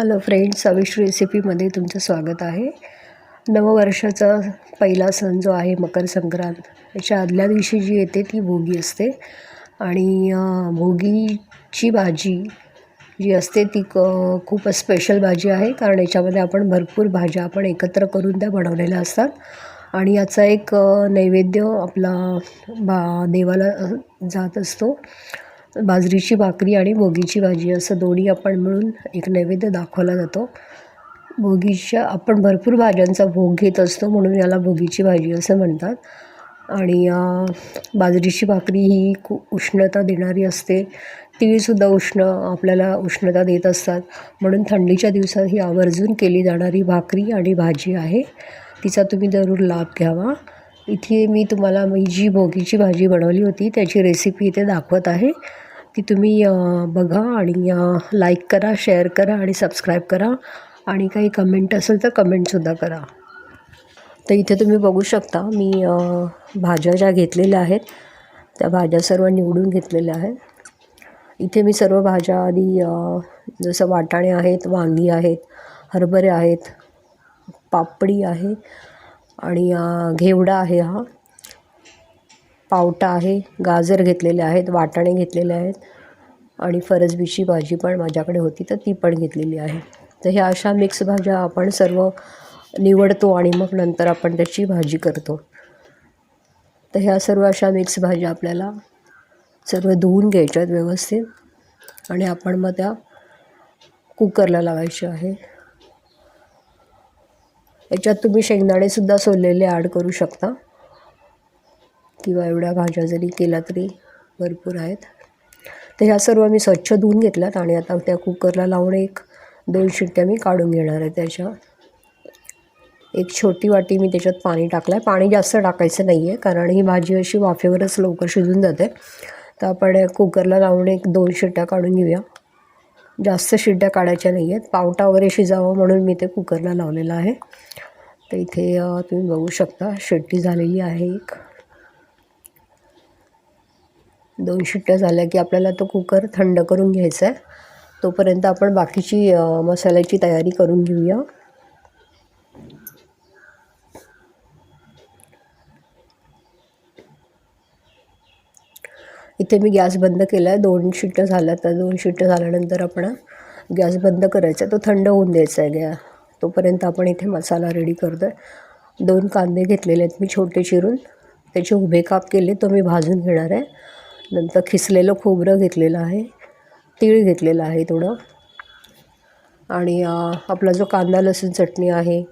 Hello friends अविश रेसिपीमध्ये तुमचं स्वागत आहे. नववर्षाचा पहिला सण जो आहे मकर संक्रांत याच्या आदल्या दिवशी जी येते ती भोगी असते. आणि भोगीची भाजी जी असते ती क खूप स्पेशल भाजी आहे. कारण याच्यामध्ये आपण भरपूर भाज्या आपण एकत्र करून त्या बनवलेल्या असतात. आणि याचा एक नैवेद्य आपला बा देवाला जात असतो. बाजरीची भाकरी आणि भोगीची भाजी असं दोन्ही आपण मिळून एक नैवेद्य दाखवला जातो. भोगीच्या आपण भरपूर भाज्यांचा भोग घेत असतो म्हणून याला भोगीची भाजी असं म्हणतात. आणि बाजरीची भाकरी ही खूप उष्णता देणारी असते. तीळसुद्धा उष्ण आपल्याला उष्णता देत असतात. म्हणून थंडीच्या दिवसात ही आवर्जून केली जाणारी भाकरी आणि भाजी आहे. तिचा तुम्ही जरूर लाभ घ्यावा. इथे मी तुम्हाला मी जी भोगीची भाजी बनवली होती. त्याची रेसिपी इथे दाखवत आहे. ती तुम्ही बघा आणि लाईक करा शेअर करा आणि सबस्क्राईब करा. आणि काही कमेंट असेल तर कमेंटसुद्धा करा. तर इथे तुम्ही बघू शकता मी भाज्या ज्या घेतलेल्या आहेत त्या भाज्या सर्व निवडून घेतलेल्या आहेत. इथे मी सर्व भाज्या आधी जसं वाटाणे आहेत वांगी आहेत हरभरे आहेत पापडी आहे आणि घेवडा आहे हा. पावटा आहे गाजर घेतलेले आहेत वाटाणे घेतलेले आहेत आणि फरसबीची भाजी पण माझ्याकडे होती तर ती पण घेतलेली आहे. तर ह्या अशा मिक्स भाज्या आपण सर्व निवडतो आणि मग नंतर आपण त्याची भाजी करतो. तर ह्या सर्व अशा मिक्स भाज्या आपल्याला सर्व धुवून घ्यायच्या आहेत व्यवस्थित आणि आपण मग त्या कुकरला लावायच्या आहे. याच्यात तुम्ही शेंगदाणेसुद्धा सोललेले ॲड करू शकता. किंवा एवढ्या भाज्या जरी केल्या तरी भरपूर आहेत. तर ह्या सर्व मी स्वच्छ धुवून घेतल्यात आणि आता त्या कुकरला लावून एक दोन शिट्ट्या मी काढून घेणार आहे त्याच्या. एक छोटी वाटी मी त्याच्यात पाणी टाकलं आहे पाणी जास्त टाकायचं नाही आहे कारण ही भाजी अशी वाफेवरच लवकर शिजून जाते. तर आपण कुकरला लावून एक दोन शिट्ट्या काढून घेऊया. जास्त शिड्ड्या काढायच्या नाही आहेत. पावटा वगैरे शिजावं म्हणून मी ते कुकरला लावलेलं आहे. तर इथे तुम्ही बघू शकता शिट्टी झालेली आहे एक. दोन शिट्ट्या झाल्या की आपल्याला तो कुकर थंड करून घ्यायचा आहे. तोपर्यंत आपण बाकीची मसाल्याची तयारी करून घेऊया. इथे मी गॅस बंद केला आहे दोन शिट्ट्या झाल्या तर दोन शिट्ट्या झाल्यानंतर आपण गॅस बंद करायचा. तो थंड होऊन द्यायचा आहे. गॅ तोपर्यंत आपण इथे मसाला रेडी करतो आहे दोन कांदे घेतलेले आहेत मी छोटे चिरून. त्याचे उभे काप केले. तो मी भाजून घेणार आहे. नंतर खिसलेलं खोबरं घेतलेलं आहे. तीळ घेतलेलं आहे थोडं. आणि आपला जो कांदा लसूण चटणी आहे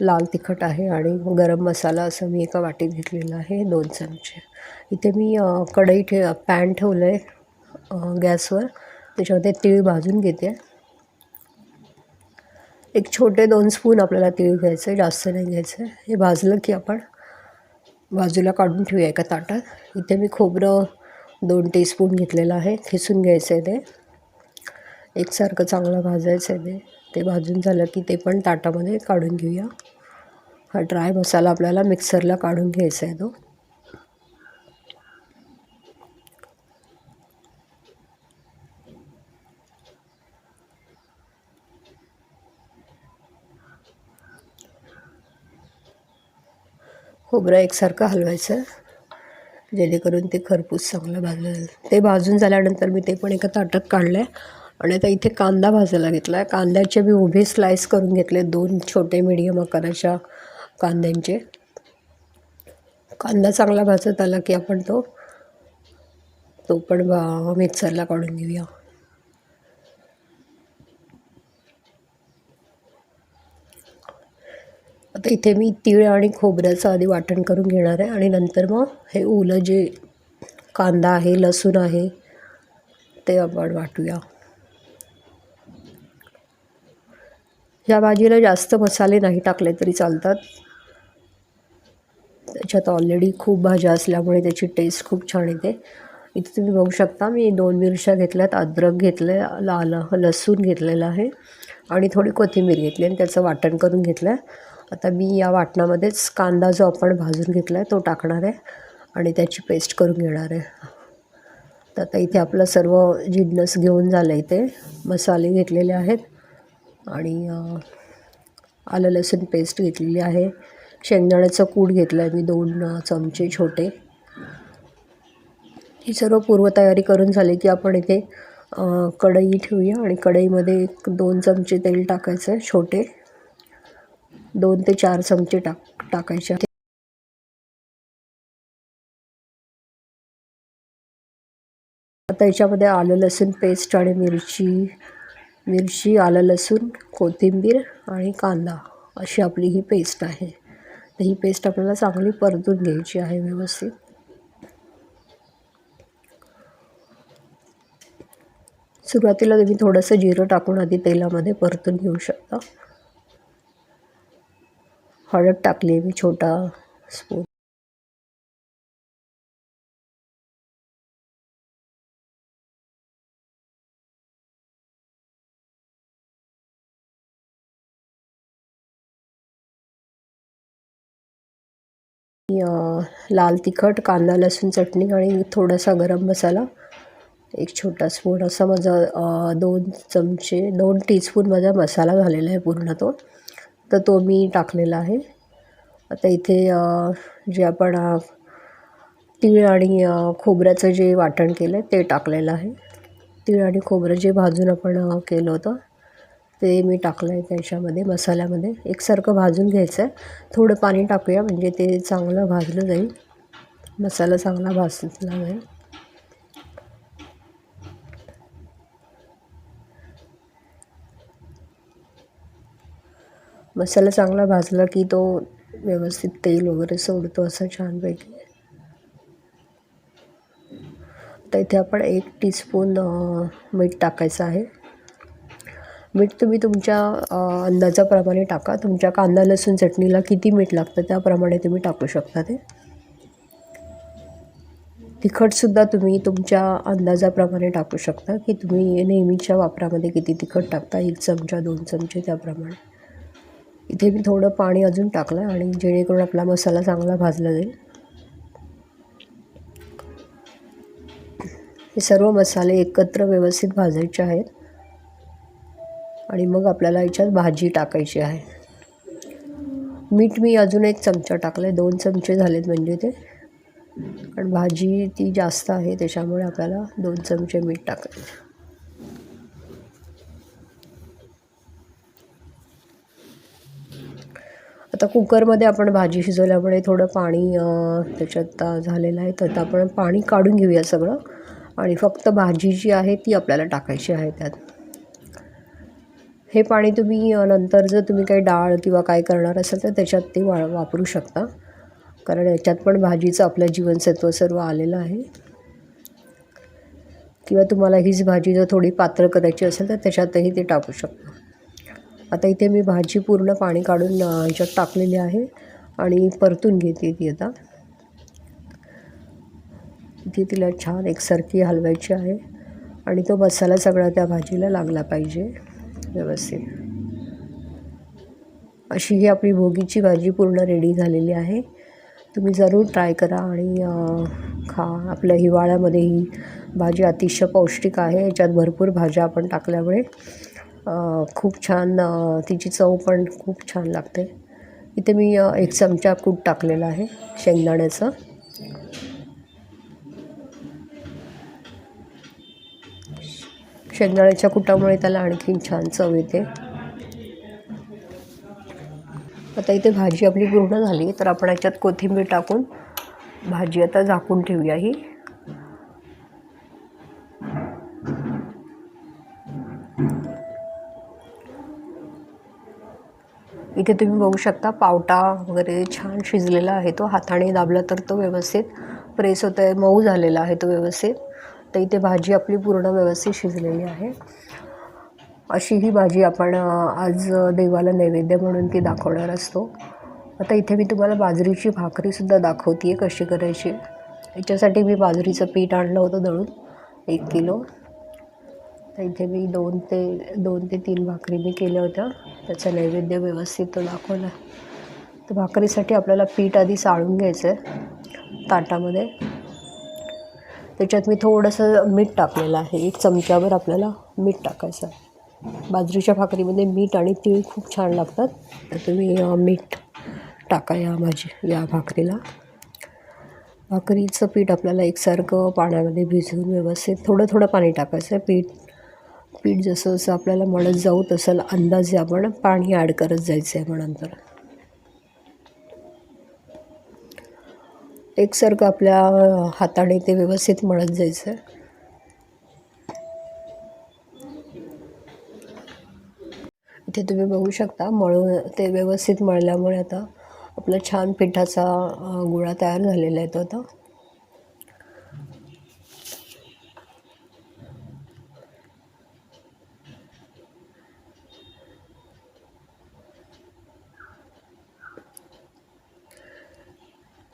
लाल तिखट आहे आणि गरम मसाला असं मी एका वाटीत घेतलेला आहे. दोन चमचे. इथे मी कढई ठे पॅन ठेवलं आहे गॅसवर. त्याच्यामध्ये तीळ भाजून घेते. एक छोटे दोन स्पून आपल्याला तीळ घ्यायचं आहे जास्त नाही घ्यायचं आहे हे भाजलं की आपण बाजूला काढून ठेवूया एका ताटात. इथे मी खोबरं दोन टीस्पून घेतलेलं आहे खिसून घ्यायचं आहे ते. एकसारखं चांगलं भाजायचं आहे ते. ते भाजून झालं की ते पण ताटामध्ये काढून घेऊया. हा ड्राय मसाला आपल्याला मिक्सरला काढून घ्यायचा आहे तो. खोबरं एकसारखं हलवायचं जेणेकरून ते खरपूस चांगलं भाजलं. जाईल ते भाजून झाल्यानंतर मी ते पण एका ताटात काढलं आहे आणि आता इथे कांदा भाजायला घेतला आहे कांद्याचे मी उभे स्लाईस करून घेतले दोन छोटे मिडियम आकाराच्या कांद्यांचे. कांदा चांगला भाजत आला की आपण तो तो पण मिक्सरला काढून घेऊया. आता इथे मी तीळ आणि खोबऱ्याचं आधी वाटण करून घेणार आहे आणि नंतर मग हे ओलं जे कांदा आहे लसूण आहे ते आपण वाटूया. या भाजीला जास्त मसाले नाही टाकले तरी चालतात. त्याच्यात ऑलरेडी खूप भाज्या असल्यामुळे त्याची टेस्ट खूप छान येते. इथे तुम्ही बघू शकता मी दोन मिरच्या घेतल्यात अद्रक घेतलं आहे लाल लसूण घेतलेलं आहे आणि थोडी कोथिंबीर घेतली आणि त्याचं वाटण करून घेतलं आहे आता मी या वाटणामध्येच कांदा जो आपण भाजून घेतला आहे तो टाकणार आहे आणि त्याची पेस्ट करून घेणार आहे. तर आता इथे आपलं सर्व जिन्नस घेऊन झालं आहे इथे. मसाले घेतलेले आहेत आणि आलं लसूण पेस्ट घेतलेली आहे. शेंगदाण्याचं कूड घेतलं आहे मी दोन चमचे छोटे. ही सर्व पूर्वतयारी करून झाली की आपण इथे कढई ठेवूया आणि कढईमध्ये एक दोन चमचे तेल टाकायचं आहे छोटे. दोन ते चार चमचे टाक टाकायचे आता याच्यामध्ये आलं लसूण पेस्ट आणि मिरची मिरची आलं लसूण कोथिंबीर आणि कांदा अशी आपली ही पेस्ट आहे. तर ही पेस्ट आपल्याला चांगली परतून घ्यायची आहे व्यवस्थित. सुरुवातीला तुम्ही थोडंसं जिरं टाकून आधी तेलामध्ये परतून घेऊ शकता. हळद टाकली मी छोटा स्पून लाल तिखट कांदा लसूण चटणी आणि थोडासा गरम मसाला. एक छोटा स्पून असा माझा दोन चमचे दोन टीस्पून माझा मसाला झालेला आहे पूर्ण तो. तर तो मी टाकलेला आहे. आता इथे जे आपण तीळ आणि खोबऱ्याचं जे वाटण केलं आहे ते टाकलेलं आहे. तीळ आणि खोबरं जे भाजून आपण केलं होतं ते मी टाकलं आहे त्याच्यामध्ये मसाल्यामध्ये. एकसारखं भाजून घ्यायचं आहे थोडं पाणी टाकूया म्हणजे ते चांगलं भाजलं जाईल. मसाला चांगला भाजला जाईल. मसाला चांगला भाजला की तो व्यवस्थित तेल वगैरे सोडतो असं छानपैकी. आता इथे आपण एक टीस्पून मीठ टाकायचं आहे. मीठ तुम्ही तुमच्या अंदाजाप्रमाणे टाका. तुमच्या कांदा लसूण चटणीला किती मीठ लागतं त्याप्रमाणे तुम्ही टाकू शकता ते. तिखटसुद्धा तुम्ही तुमच्या अंदाजाप्रमाणे टाकू शकता की तुम्ही नेहमीच्या वापरामध्ये किती तिखट टाकता एक चमचा दोन चमचे त्याप्रमाणे. इथे मी थोडं पाणी अजून टाकलं आणि जेणेकरून आपला मसाला चांगला भाजला जाईल. हे सर्व मसाले एकत्र व्यवस्थित भाजायचे आहेत. आणि मग आपल्याला याच्यात भाजी टाकायची आहे. मीठ मी अजून एक चमचा टाकलं आहे दोन चमचे झालेत म्हणजे ते. कारण भाजी ती जास्त आहे त्याच्यामुळे आपल्याला दोन चमचे मीठ टाकायचं. आता कुकरमध्ये आपण भाजी शिजवल्यामुळे थोडं पाणी त्याच्यात झालेलं आहे. तर आपण पाणी काढून घेऊया सगळं. आणि फक्त भाजी जी आहे ती आपल्याला टाकायची आहे त्यात. हे पाणी तुम्ही नंतर जर तुम्ही काही डाळ किंवा काय करणार असाल तर त्याच्यात ते वा वापरू शकता. कारण याच्यात पण भाजीचं आपलं जीवनसत्व सर्व आलेलं आहे. किंवा तुम्हाला हीच भाजी जर थोडी पात्र करायची असेल तर त्याच्यातही ते टाकू शकता. आता इथे मी भाजी पूर्ण पाणी काढून याच्यात ह्याच्यात टाकलेली आहे आणि परतून घेते ती आता. ती तिला छान एकसारखी हलवायची आहे आणि तो मसाला सगळा त्या भाजीला लागला पाहिजे व्यवस्थित. अशी ही आपली भोगीची भाजी पूर्ण रेडी झालेली आहे. तुम्ही जरूर ट्राय करा आणि खा. आपल्या हिवाळ्यामध्ये ही भाजी अतिशय पौष्टिक आहे. याच्यात भरपूर भाज्या आपण टाकल्यामुळे खूप छान तिची चव पण खूप छान लागते. इथे मी एक चमचा कूट टाकलेला आहे शेंगदाण्याचं. शेंगदाण्याच्या कुटामुळे त्याला आणखीन छान चव येते. आता इथे भाजी आपली पूर्ण झाली तर आपण याच्यात कोथिंबीर टाकून भाजी आता झाकून ठेवूया ही. इथे तुम्ही बघू शकता पावटा वगैरे छान शिजलेला आहे तो. हाताने दाबला तर तो व्यवस्थित प्रेस होतं आहे मऊ झालेला आहे तो व्यवस्थित. तर इथे भाजी आपली पूर्ण व्यवस्थित शिजलेली आहे. अशी ही भाजी आपण आज देवाला नैवेद्य म्हणून ती दाखवणार असतो. आता इथे मी तुम्हाला बाजरीची भाकरीसुद्धा दाखवते आहे कशी करायची. याच्यासाठी मी बाजरीचं पीठ आणलं होतं दळून एक किलो. तर इथे मी दोन ते दोन ते तीन भाकरी मी केल्या होत्या. त्याचा नैवेद्य व्यवस्थित तो दाखवला. तर भाकरीसाठी आपल्याला पीठ आधी साळून घ्यायचं आहे ताटामध्ये. त्याच्यात मी थोडंसं मीठ टाकलेलं आहे. एक चमच्यावर आपल्याला मीठ टाकायचं आहे. बाजरीच्या भाकरीमध्ये मीठ आणि तीळ खूप छान लागतात. तर तुम्ही मीठ टाका या भाजी या भाकरीला. भाकरीचं पीठ आपल्याला एकसारखं पाण्यामध्ये भिजवून व्यवस्थित थोडं थोडं पाणी टाकायचं आहे पीठ पीठ जसं जसं आपल्याला मळत जाऊ तसं अंदाजे आपण पाणी ॲड करत जायचं आहे मग नंतर एकसारखं आपल्या हाताने ते व्यवस्थित मळत जायचं आहे इथे तुम्ही बघू शकता मळून ते व्यवस्थित मळल्यामुळे आता आपला छान पिठाचा गुळा गोळा तयार झालेला आहे तो आता.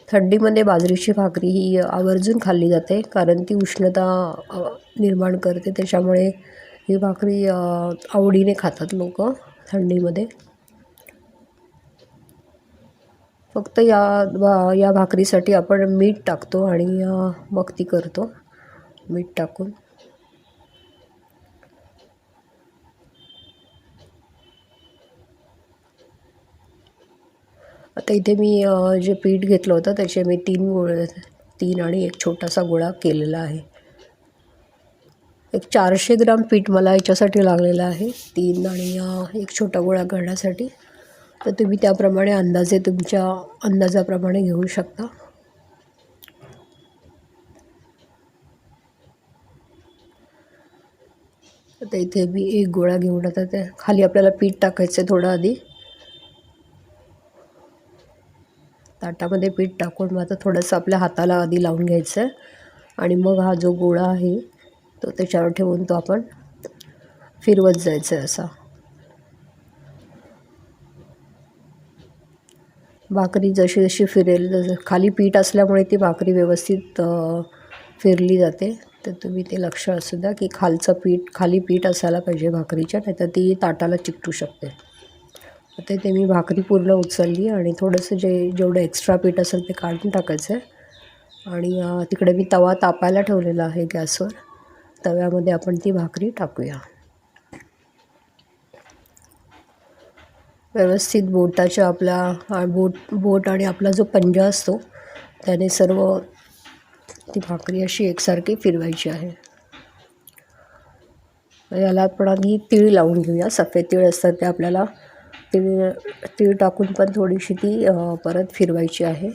थंडीमध्ये बाजरीची भाकरी ही आवर्जून खाल्ली जाते कारण ती उष्णता निर्माण करते. त्याच्यामुळे ही भाकरी आवडीने खातात लोक थंडीमध्ये. फक्त या भा या भाकरीसाठी आपण मीठ टाकतो आणि मग ती करतो. मीठ टाकून. आता इथे मी जे पीठ घेतलं होतं त्याचे मी तीन गोळे तीन आणि एक छोटासा गोळा केलेला आहे. एक चारशे ग्राम पीठ मला याच्यासाठी लागलेलं आहे तीन आणि एक छोटा गोळा करण्यासाठी. तर तुम्ही त्याप्रमाणे अंदाजे तुमच्या अंदाजाप्रमाणे घेऊ शकता. आता इथे मी एक गोळा घेऊन आता ते खाली आपल्याला पीठ टाकायचं आहे थोडं आधी. ताटामध्ये पीठ टाकून मग आता थोडंसं आपल्या हाताला आधी लावून घ्यायचं आहे आणि मग हा जो गोळा आहे तो त्याच्यावर ठेवून तो आपण फिरवत जायचं आहे असा. भाकरी जशी जशी फिरेल जसं खाली पीठ असल्यामुळे ती भाकरी व्यवस्थित फिरली जाते. तर तुम्ही ते लक्ष असू द्या की खालचं पीठ खाली पीठ असायला पाहिजे भाकरीच्या नाही तर ती ताटाला चिकटू शकते. आता ते मी भाकरी पूर्ण उचलली आणि थोडंसं जे जेवढं एक्स्ट्रा पीठ असेल ते काढून टाकायचं आहे. आणि तिकडे मी तवा तापायला ठेवलेला आहे गॅसवर. तव्यामध्ये आपण ती भाकरी टाकूया. व्यवस्थित बोटाच्या आपल्या बोट बोट आणि आपला जो पंजा असतो त्याने सर्व ती भाकरी अशी एकसारखी फिरवायची आहे. याला आपण आधी तीळ लावून घेऊया. सफेद तीळ असतात ते आपल्याला तीळ तीळ टाकून पण थोडीशी ती परत फिरवायची आहे.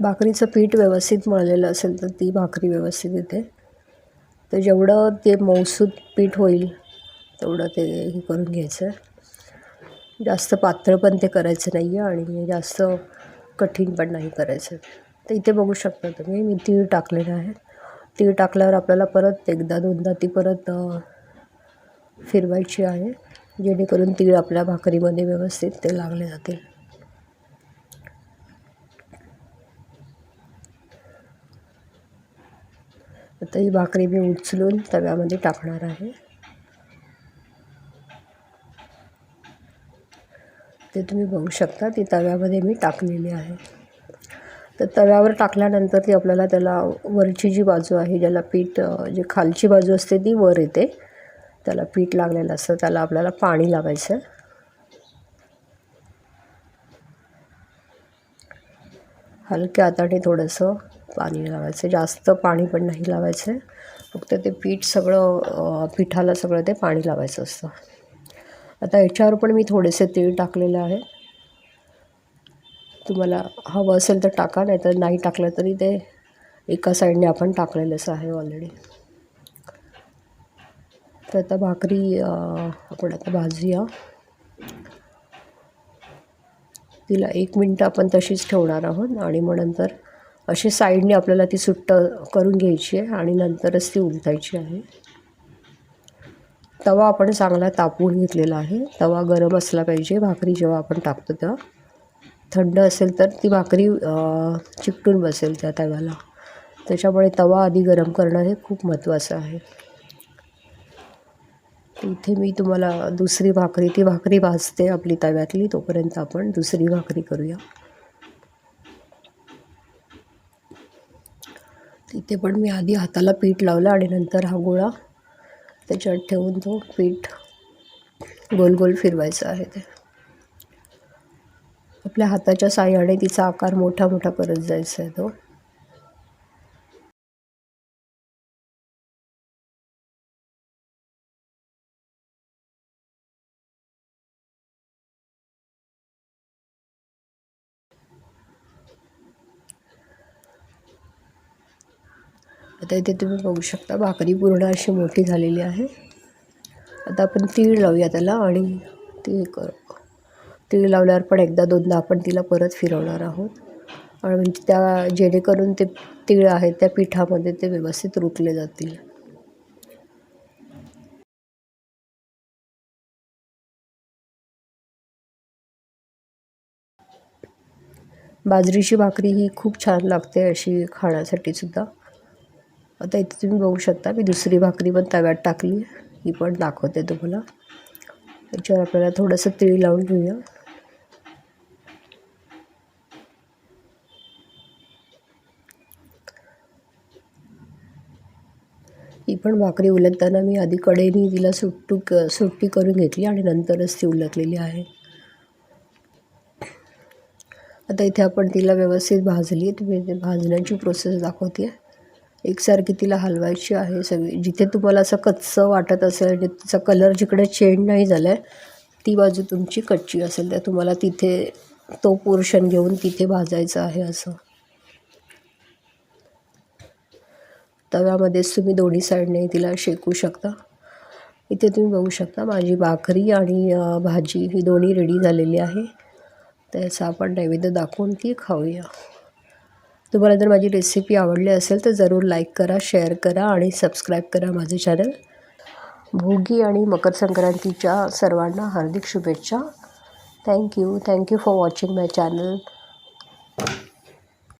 भाकरीचं पीठ व्यवस्थित मळलेलं असेल तर ती भाकरी व्यवस्थित येते. तर जेवढं ते मऊसूद पीठ होईल तेवढं ते हे करून घ्यायचं. जास्त पातळ पण ते करायचं नाही आहे आणि जास्त कठीण पण नाही करायचं. तर इथे बघू शकता तुम्ही मी तीळ टाकलेलं आहे. तीळ टाकल्यावर आपल्याला परत एकदा दोनदा ती परत फिरवायची आहे. जेणेकरून तीळ आपल्या भाकरीमध्ये व्यवस्थित ते लागले जातील. आता ही भाकरी मी उचलून तव्यामध्ये टाकणार आहे. ते तुम्ही बघू शकता ती तव्यामध्ये मी टाकलेली आहे. तर तव्यावर टाकल्यानंतर ती आपल्याला त्याला वरची जी बाजू आहे ज्याला पीठ जी खालची बाजू असते ती वर येते. त्याला पीठ लागलेलं असतं त्याला आपल्याला पाणी लावायचं आहे हलक्या हाताने थोडंसं पाणी लावायचं जास्त पाणी पण नाही लावायचं आहे फक्त ते पीठ सगळं पिठाला सगळं ते पाणी लावायचं असतं. आता याच्यावर पण मी थोडेसे तीळ टाकलेलं आहे. तुम्हाला हवं असेल तर टाका नाही तर नाही टाकलं तरी ते एका साईडने आपण टाकलेलंच आहे ऑलरेडी तर आता भाकरी आपण आता भाजूया. तिला एक मिनटं आपण तशीच ठेवणार आहोत आणि मग नंतर अशी साईडने आपल्याला ती सुट्ट करून घ्यायची आहे आणि नंतरच ती उलटायची आहे. तवा आपण चांगला तापवून घेतलेला आहे. तवा गरम असला पाहिजे भाकरी जेव्हा आपण टाकतो तेव्हा. थंड असेल तर ती भाकरी चिकटून बसेल त्या तव्याला त्याच्यामुळे तवा आधी गरम करणं हे खूप महत्त्वाचं आहे. इथे मी तुम्हाला दुसरी भाकरी ती भाकरी भाजते आपली तव्यातली तोपर्यंत आपण दुसरी भाकरी करूया. तिथे पण मी आधी हाताला पीठ लावलं आणि नंतर हा गोळा त्याच्यात ठेवून तो पीठ गोल गोल फिरवायचं आहे ते. आपल्या हाताच्या साह्याने तिचा आकार मोठा मोठा करत जायचा आहे तो. आता इथे तुम्ही बघू शकता भाकरी पूर्ण अशी मोठी झालेली आहे. आता आपण तीळ लावूया त्याला आणि ती करू. तीळ लावल्यावर पण एकदा दोनदा आपण तिला परत फिरवणार आहोत. आणि म्हणजे त्या जेणेकरून ते तीळ आहेत त्या पिठामध्ये ते व्यवस्थित रुतले जातील. बाजरीची भाकरी ही खूप छान लागते अशी खाण्यासाठी सुद्धा. आता इथे तुम्ही बघू शकता मी दुसरी भाकरी पण तव्यात टाकली ही पण दाखवते तुम्हाला. त्याच्यावर आपल्याला थोडंसं तीळ लावून घेऊया. ही पण भाकरी उलटताना मी आधी कडेनी तिला सुट्टू क सुट्टी करून घेतली आणि नंतरच ती उलटलेली आहे. आता इथे आपण तिला व्यवस्थित भाजली. तुम्ही भाजण्याची प्रोसेस दाखवते आहे एकसारखी तिला हलवायची आहे सगळी. जिथे तुम्हाला असं कच्चं वाटत असेल आणि तिचा कलर जिकडे चेंज नाही झाला आहे ती बाजू तुमची कच्ची असेल. तर तुम्हाला तिथे तो पोर्शन घेऊन तिथे भाजायचं आहे असं. तव्यामध्येच तुम्ही दोन्ही साईडने तिला शेकू शकता. इथे तुम्ही बघू शकता माझी भाकरी आणि भाजी ही दोन्ही रेडी झालेली आहे. त्याचा आपण नैवेद्य दाखवून ती खाऊया. तुम्हाला जर माझी रेसिपी आवडली असेल तर जरूर लाईक करा शेअर करा आणि सबस्क्राईब करा माझे चॅनल भोगी आणि मकर संक्रांतीच्या सर्वांना हार्दिक शुभेच्छा. Thank you thank you for watching my channel